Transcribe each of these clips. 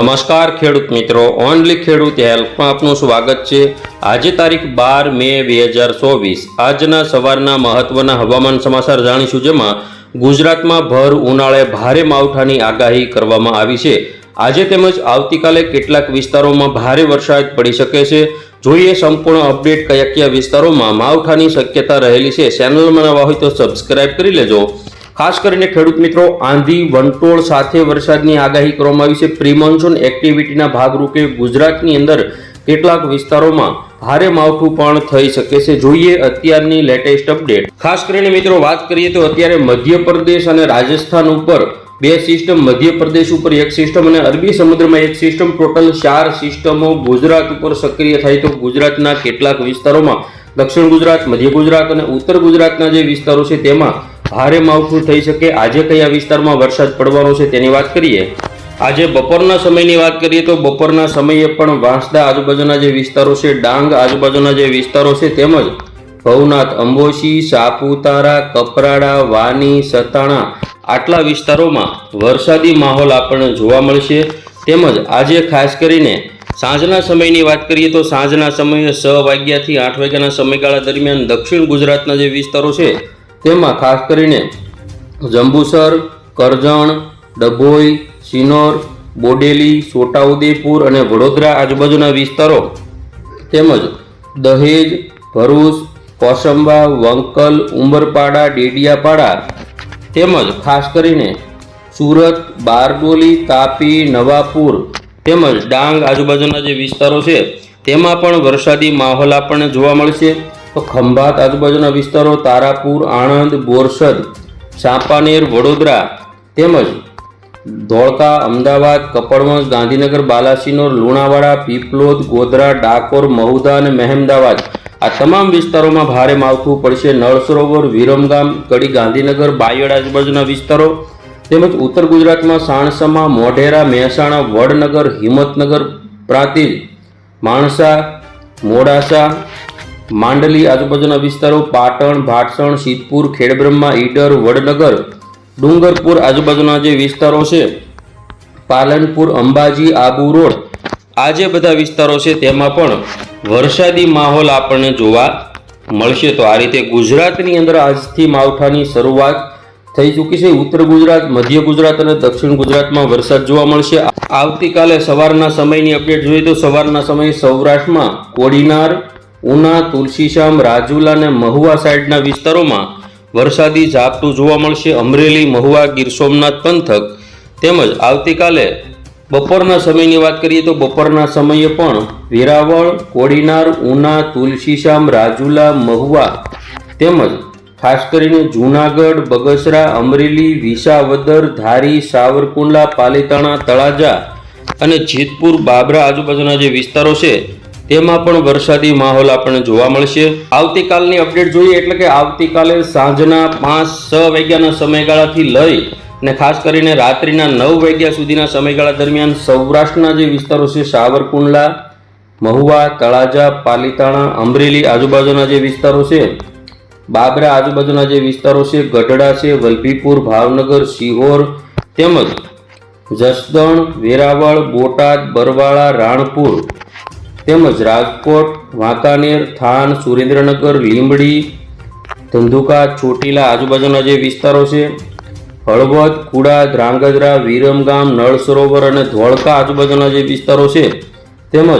નમસ્કાર ખેડૂત મિત્રો, ઓનલી ખેડૂત હેલ્પમાં આપનું સ્વાગત છે. આજે તારીખ બાર મે બે હજાર ચોવીસ. આજના સવારના મહત્વના હવામાન સમાચાર જાણીશું જેમાં ગુજરાતમાં ભર ઉનાળે ભારે માવઠાની આગાહી કરવામાં આવી છે. આજે તેમજ આવતીકાલે કેટલાક વિસ્તારોમાં ભારે વરસાદ પડી શકે છે. જોઈએ સંપૂર્ણ અપડેટ કયા કયા વિસ્તારોમાં માવઠાની શક્યતા રહેલી છે. ચેનલમાં નવા હોય તો સબસ્ક્રાઇબ કરી લેજો. ખાસ કરીને ખેડૂત મિત્રો, આંધી, વંટોળ સાથે વરસાદની આગાહી કરવામાં આવી છે. પ્રિમોન્સૂન એક્ટિવિટીના ભાગરૂપે ગુજરાતની અંદર કેટલાક વિસ્તારોમાં ભારે માવઠું પણ થઈ શકે છે. જોઈએ અત્યારની લેટેસ્ટ અપડેટ. ખાસ કરીને મિત્રો, વાત કરીએ તો અત્યારે મધ્યપ્રદેશ અને રાજસ્થાન ઉપર બે સિસ્ટમ, મધ્યપ્રદેશ ઉપર એક સિસ્ટમ અને અરબી સમુદ્રમાં એક સિસ્ટમ. ટોટલ ચાર સિસ્ટમો ગુજરાત ઉપર સક્રિય થાય તો ગુજરાતના કેટલાક વિસ્તારોમાં દક્ષિણ ગુજરાત, મધ્ય ગુજરાત અને ઉત્તર ગુજરાતના જે વિસ્તારો છે તેમાં ભારે માવઠું થઈ શકે. આજે કયા વિસ્તારમાં વરસાદ પડવાનો છે તેની વાત કરીએ. આજે બપોરના સમયની વાત કરીએ તો બપોરના સમયે પણ વાંસદા આજુબાજુના જે વિસ્તારો છે, ડાંગ આજુબાજુના જે વિસ્તારો છે, તેમજ ભવનાથ, અંબોશી, સાપુતારા, કપરાડા, વાની, સતાણા આટલા વિસ્તારોમાં વરસાદી માહોલ આપણને જોવા મળશે. તેમજ આજે ખાસ કરીને સાંજના સમયની વાત કરીએ તો સાંજના સમયે છ વાગ્યાથી આઠ વાગ્યાના સમયગાળા દરમિયાન દક્ષિણ ગુજરાતના જે વિસ્તારો છે તેમાં ખાસ કરીને જંબુસર, કરજણ, ડભોઈ સિનોર બોડેલી, છોટાઉદેપુર અને વડોદરા આજુબાજુના વિસ્તારો, તેમજ દહેજ, ભરૂચ, કોસંબા, વંકલ, ઉંબરપાડા, ડેડિયાપાડા, તેમજ ખાસ કરીને સુરત, બારડોલી, તાપી, નવાપુર, તેમજ ડાંગ આજુબાજુના જે વિસ્તારો છે, તેમાં પણ વરસાદી માહોલ આપણને જોવા મળશે. તો ખંભાત આજુબાજુના વિસ્તારો તારાપુર, આણંદ, બોરસદ, ચાંપાનેર, વડોદરા તેમજ ધોળકા, અમદાવાદ કપડવંજ ગાંધીનગર, બાલાસિનોર, લુણાવાડા, પીપલોદ, ગોધરા, ડાકોર, મહુદા અને મહેમદાવાદ. આ તમામ વિસ્તારોમાં ભારે માવઠું પડશે. નળ સરોવર વિરમગામ, કડી, ગાંધીનગર, બાયડ આજુબાજુના વિસ્તારો તેમજ ઉત્તર ગુજરાતમાં સાણસમા, મોઢેરા, મહેસાણા, વડનગર, હિંમતનગર, પ્રાંતિજ, માણસા, મોડાસા માંડલી આજુબાજુના વિસ્તારો પાટણ, ભાટસણ સિદ્ધપુર ખેડબ્રહ્મા, ઈડર, વડનગર, ડુંગરપુર આજુબાજુના જે વિસ્તારો છે, પાલનપુર, અંબાજી, આબુ રોડ, આ જે બધા વિસ્તારો છે તેમાં પણ વરસાદી માહોલ આપણને જોવા મળશે. તો આ રીતે ગુજરાતની અંદર આજથી માવઠાની શરૂઆત થઈ ચૂકી છે. ઉત્તર ગુજરાત, મધ્ય ગુજરાત અને દક્ષિણ ગુજરાતમાં વરસાદ જોવા મળશે. આવતીકાલે સવારના સમયની અપડેટ જોઈએ તો સવારના સમયે સૌરાષ્ટ્રમાં કોડીનાર ઉના તુલસીશ્યામ રાજુલા અને મહુવા સાઈડના વિસ્તારોમાં વરસાદી ઝાપટું જોવા મળશે. અમરેલી, મહુવા, ગીર સોમનાથ પંથક તેમજ આવતીકાલે બપોરના સમયની વાત કરીએ તો બપોરના સમયે પણ વેરાવળ, કોડીનાર, ઉના તુલસીશ્યામ રાજુલા, મહુવા તેમજ ખાસ કરીને જૂનાગઢ, બગસરા, અમરેલી, વિસાવદર, ધારી, સાવરકુંડલા, પાલીતાણા, તળાજા અને જેતપુર, બાબરા આજુબાજુના જે વિસ્તારો છે તેમાં પણ વરસાદી માહોલ આપણને જોવા મળશે. આવતીકાલની અપડેટ જોઈએ એટલે કે આવતીકાલે સાંજના પાંચ છ વાગ્યાના સમયગાળાથી લઈ અને ખાસ કરીને રાત્રિના નવ વાગ્યા સુધીના સમયગાળા દરમિયાન સૌરાષ્ટ્રના જે વિસ્તારો છે, સાવરકુંડલા, મહુવા, તળાજા, પાલીતાણા, અમરેલી આજુબાજુના જે વિસ્તારો છે, બાબરા આજુબાજુના જે વિસ્તારો છે, ગઢડા છે, વલભીપુર, ભાવનગર સિહોર તેમજ જસદણ, વેરાવળ, બોટાદ, બરવાળા, રાણપુર તેમજ રાજકોટ, વાંકાનેર, થાન, સુરેન્દ્રનગર, લીંબડી, ધંધુકા, ચોટીલા આજુબાજુના જે વિસ્તારો છે, હળવદ, કુડા, ધ્રાંગધ્રા, વિરમગામ નળ સરોવર અને ધોળકા આજુબાજુના જે વિસ્તારો છે, તેમજ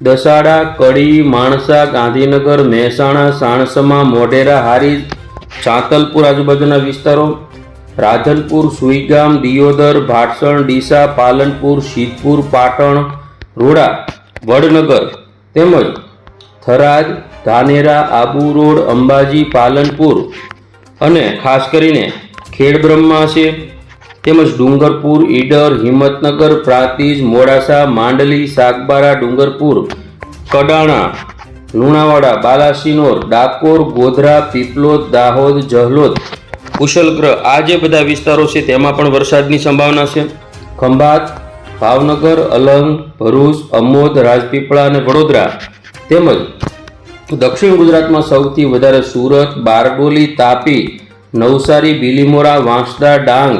દસાડા, કડી, માણસા, ગાંધીનગર, મહેસાણા, સાણસમા, મોઢેરા, હારીજ, ચાંતલપુર આજુબાજુના વિસ્તારો, રાધનપુર, સુઈગામ, દિયોદર, ભાટસણ, ડીસા, પાલનપુર સિદ્ધપુર પાટણ, રોડા વડનગર તેમજ થરાદ, ધાનેરા, આબુ રોડ, અંબાજી, પાલનપુર અને ખાસ કરીને ખેડબ્રહ્મા છે. તેમજ ડુંગરપુર, ઈડર, હિંમતનગર, પ્રાંતિજ, મોડાસા, માંડલી, સાગબારા, ડુંગરપુર, કડાણા, લુણાવાડા, બાલાસિનોર, ડાકોર, ગોધરા, પીપલોદ, દાહોદ, જહલોદ, કુશલગ્રહ આ જે બધા વિસ્તારો છે તેમાં પણ વરસાદની સંભાવના છે. ખંભાત ભાવનગર, અલંગ, ભરૂચ, અમોદ, રાજપીપળા અને વડોદરા તેમજ દક્ષિણ ગુજરાતમાં સૌથી વધારે સુરત, બારડોલી, તાપી, નવસારી બિલીમોરા વાંસદા, ડાંગ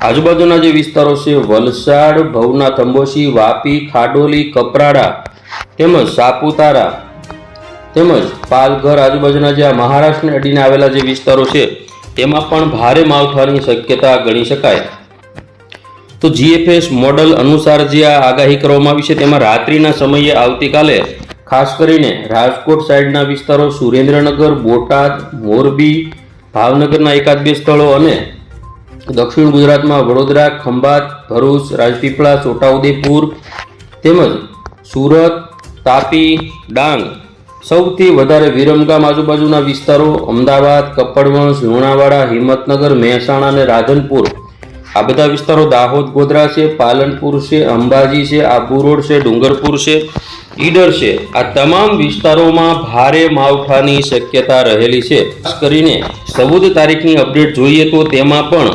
આજુબાજુના જે વિસ્તારો છે, વલસાડ ભવનાથ અંબોશી વાપી, ખાડોલી, કપરાડા તેમજ સાપુતારા તેમજ પાલઘર આજુબાજુના જે મહારાષ્ટ્રને અડીને આવેલા જે વિસ્તારો છે, તેમાં પણ ભારે માવઠાની શક્યતા ગણી શકાય. તો જીએફએસ મોડલ અનુસાર જે આ આગાહી કરવામાં આવી છે તેમાં રાત્રિના સમયે આવતીકાલે ખાસ કરીને રાજકોટ સાઈડના વિસ્તારો સુરેન્દ્રનગર, બોટાદ, મોરબી, ભાવનગરના એકાદ બે સ્થળો અને દક્ષિણ ગુજરાતમાં વડોદરા, ખંભાત, ભરૂચ, રાજપીપળા, છોટાઉદેપુર તેમજ સુરત, તાપી, ડાંગ સૌથી વધારે વિરમગામ આજુબાજુના વિસ્તારો અમદાવાદ, કપડવંશ, લુણાવાડા, હિંમતનગર, મહેસાણા અને રાધનપુર આ બધા વિસ્તારો દાહોદ, ગોધરા છે, પાલનપુર છે, અંબાજી છે, આબુ રોડ છે, ડુંગરપુર છે, ઈડર છે. આ તમામ વિસ્તારોમાં ભારે માવઠાની શક્યતા રહેલી છે. ખાસ કરીને ચૌદ તારીખની અપડેટ જોઈએ તો તેમાં પણ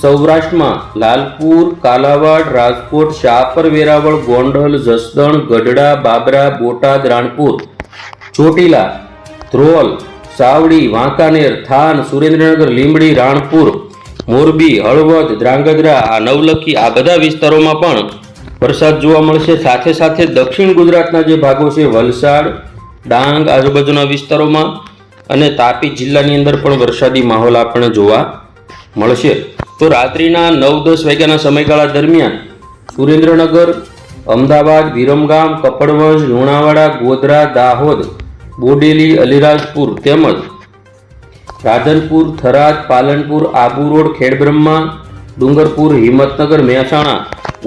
સૌરાષ્ટ્રમાં લાલપુર, કાલાવાડ, રાજકોટ, શાપર, વેરાવળ, ગોંડલ, જસદણ, ગઢડા, બાબરા, બોટાદ, રાણપુર, ચોટીલા, ધ્રોલ, સાવડી, વાંકાનેર, થાન, સુરેન્દ્રનગર, લીંબડી, રાણપુર મોરબી, હળવદ, ધ્રાંગધ્રા, આ નવલખી, આ બધા વિસ્તારોમાં પણ વરસાદ જોવા મળશે. સાથે સાથે દક્ષિણ ગુજરાતના જે ભાગો છે, વલસાડ, ડાંગ, આજુબાજુના વિસ્તારોમાં અને તાપી જિલ્લાની અંદર પણ વરસાદી માહોલ આપણને જોવા મળશે. તો રાત્રિના નવ દસ વાગ્યાના સમયગાળા દરમિયાન સુરેન્દ્રનગર, અમદાવાદ, વિરમગામ, કપડવંજ, લુણાવાડા, ગોધરા, દાહોદ, બોડેલી, અલીરાજપુર તેમજ રાધનપુર થરાદ, પાલનપુર, આબુ રોડ, ખેડબ્રહ્મા, ડુંગરપુર, હિંમતનગર, મહેસાણા.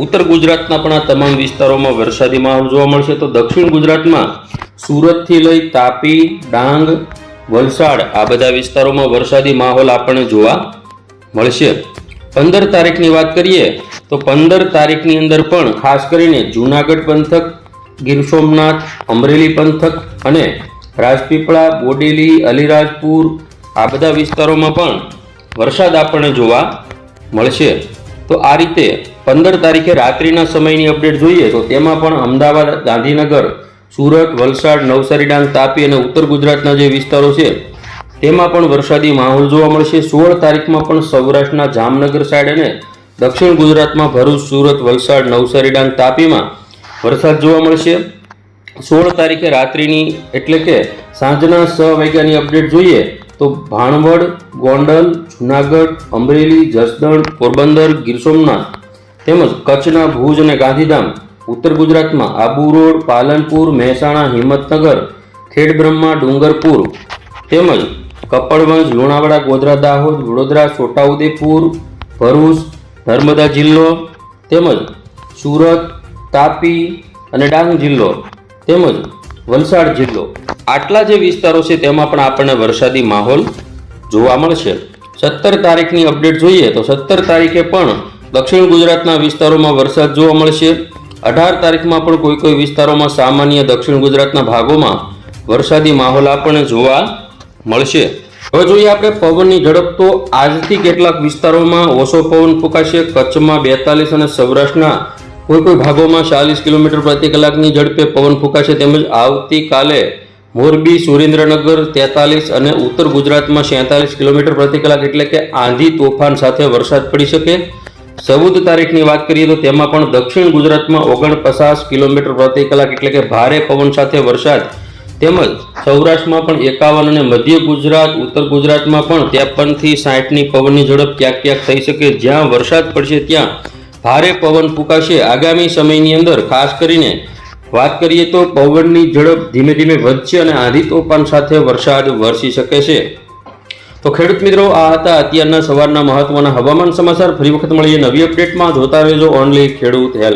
ઉત્તર ગુજરાતના પણ આ તમામ વિસ્તારોમાં વરસાદી માહોલ જોવા મળશે. તો દક્ષિણ ગુજરાતમાં સુરતથી લઈ તાપી, ડાંગ, વલસાડ આ બધા વિસ્તારોમાં વરસાદી માહોલ આપણને જોવા મળશે. પંદર તારીખની વાત કરીએ તો પંદર તારીખની અંદર પણ ખાસ કરીને જૂનાગઢ પંથક, ગીર સોમનાથ, અમરેલી પંથક અને રાજપીપળા, બોડેલી, અલીરાજપુર આ બધા વિસ્તારોમાં પણ વરસાદ આપણને જોવા મળશે. તો આ રીતે પંદર તારીખે રાત્રિના સમયની અપડેટ જોઈએ તો તેમાં પણ અમદાવાદ, ગાંધીનગર, સુરત, વલસાડ, નવસારી, ડાંગ, તાપી અને ઉત્તર ગુજરાતના જે વિસ્તારો છે, તેમાં પણ વરસાદી માહોલ જોવા મળશે. સોળ તારીખમાં પણ સૌરાષ્ટ્રના જામનગર સાઈડ અને દક્ષિણ ગુજરાતમાં ભરૂચ, સુરત, વલસાડ, નવસારી, ડાંગ, તાપીમાં વરસાદ જોવા મળશે. સોળ તારીખે રાત્રિની એટલે કે સાંજના છ વાગ્યાની અપડેટ જોઈએ તો ભાણવડ, ગોંડલ, જુનાગઢ, અમરેલી, જસદણ, પોરબંદર, ગીર સોમનાથ તેમજ કચ્છના ભુજ અને ગાંધીધામ, ઉત્તર ગુજરાતમાં આબુ રોડ, પાલનપુર, મહેસાણા, હિંમતનગર ખેડબ્રહ્મા ડુંગરપુર તેમજ કપડવંજ, લુણાવાડા, ગોધરા, દાહોદ, વડોદરા, છોટાઉદેપુર, ભરૂચ, નર્મદા જિલ્લો તેમજ સુરત, તાપી અને ડાંગ જિલ્લો તેમજ વલસાડ જિલ્લો. આટલા જે વિસ્તારો છે તેમાં પણ આપણને વરસાદી માહોલ જોવા મળશે. સત્તર તારીખની અપડેટ જોઈએ તો સત્તર તારીખે પણ દક્ષિણ ગુજરાતના વિસ્તારોમાં વરસાદ જોવા મળશે. અઢાર તારીખમાં પણ કોઈ કોઈ વિસ્તારોમાં સામાન્ય દક્ષિણ ગુજરાતના ભાગોમાં વરસાદી માહોલ આપણને જોવા મળશે. હવે જોઈએ આપણે પવનની ઝડપ તો આજથી કેટલાક વિસ્તારોમાં ઓછો પવન ફૂંકાશે. કચ્છમાં બેતાલીસ અને સૌરાષ્ટ્રના કોઈ કોઈ ભાગોમાં ચાલીસ કિલોમીટર પ્રતિ કલાકની ઝડપે પવન ફૂંકાશે તેમજ આવતીકાલે મોરબી, સુરેન્દ્રનગર, તેતાલીસ અને ઉત્તર ગુજરાતમાં સેતાલીસ કિલોમીટર પ્રતિ કલાક એટલે કે આંધી તોફાન સાથે વરસાદ પડી શકે. ચૌદ તારીખની વાત કરીએ તો તેમાં પણ દક્ષિણ ગુજરાતમાં ઓગણપચાસ કિલોમીટર પ્રતિ કલાક એટલે કે ભારે પવન સાથે વરસાદ. તેમજ સૌરાષ્ટ્રમાં પણ એકાવન અને મધ્ય ગુજરાત, ઉત્તર ગુજરાતમાં પણ ત્રેપનથી સાઠની પવનની ઝડપ ક્યાંક ક્યાંક થઈ શકે. જ્યાં વરસાદ પડશે ત્યાં ભારે પવન ફૂંકાશે. આગામી સમયની અંદર ખાસ કરીને વાત કરીએ તો પવનની ઝડપ ધીમે ધીમે વધશે અને આંધી તોફાન સાથે વરસાદ વરસી શકે છે. તો ખેડૂત મિત્રો, આ હતા અત્યારના સવારના મહત્વના હવામાન સમાચાર. ફરી વખત મળીએ નવી અપડેટમાં જોતા રહેજો ઓનલી ખેડૂત હેલ્પ